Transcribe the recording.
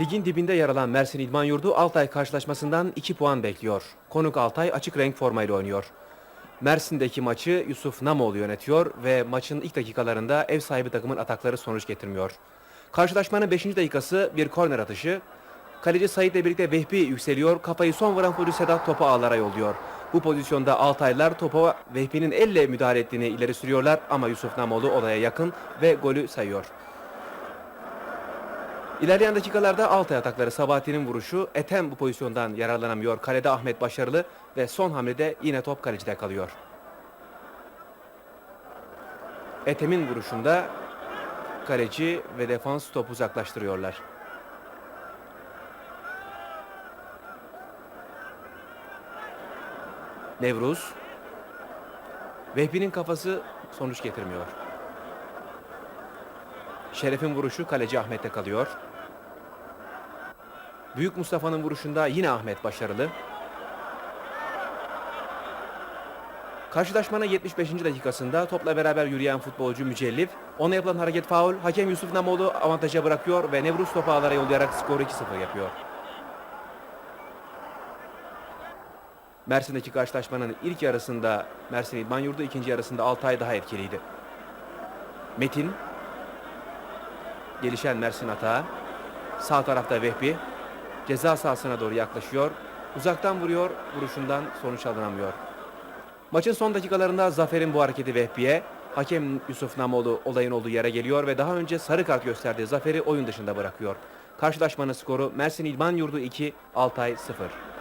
Ligin dibinde yer alan Mersin İdman Yurdu Altay karşılaşmasından 2 puan bekliyor. Konuk Altay açık renk formayla oynuyor. Mersin'deki maçı Yusuf Namoğlu yönetiyor ve maçın ilk dakikalarında ev sahibi takımın atakları sonuç getirmiyor. Karşılaşmanın 5. dakikası bir korner atışı. Kaleci Sait ile birlikte Vehbi yükseliyor. Kafayı son vuran futbolcu Sedat topu ağlara yolluyor. Bu pozisyonda Altaylılar topa Vehbi'nin elle müdahale ettiğini ileri sürüyorlar ama Yusuf Namoğlu olaya yakın ve golü sayıyor. İlerleyen dakikalarda Altay atakları Sabahattin'in vuruşu. Ethem bu pozisyondan yararlanamıyor. Kalede Ahmet başarılı ve son hamlede yine top kalecide kalıyor. Ethem'in vuruşunda kaleci ve defans topu uzaklaştırıyorlar. Nevruz. Vehbi'nin kafası sonuç getirmiyor. Şeref'in vuruşu kaleci Ahmet'te kalıyor. Büyük Mustafa'nın vuruşunda yine Ahmet başarılı. Karşılaşmanın 75. dakikasında topla beraber yürüyen futbolcu Mücellif, ona yapılan hareket faul, hakem Yusuf Namoğlu avantaja bırakıyor ve Nevruz topu ağlara yollayarak skoru 2-0 yapıyor. Mersin'deki karşılaşmanın ilk yarısında Mersin İdman Yurdu, ikinci yarısında Altay daha etkiliydi. Metin, gelişen Mersin atağı, sağ tarafta Vehbi, ceza sahasına doğru yaklaşıyor, uzaktan vuruyor, vuruşundan sonuç alınamıyor. Maçın son dakikalarında Zafer'in bu hareketi Vehbi'ye, hakem Yusuf Namoğlu olayın olduğu yere geliyor ve daha önce sarı kart gösterdiği Zafer'i oyun dışında bırakıyor. Karşılaşmanın skoru Mersin İdman Yurdu 2, Altay 0.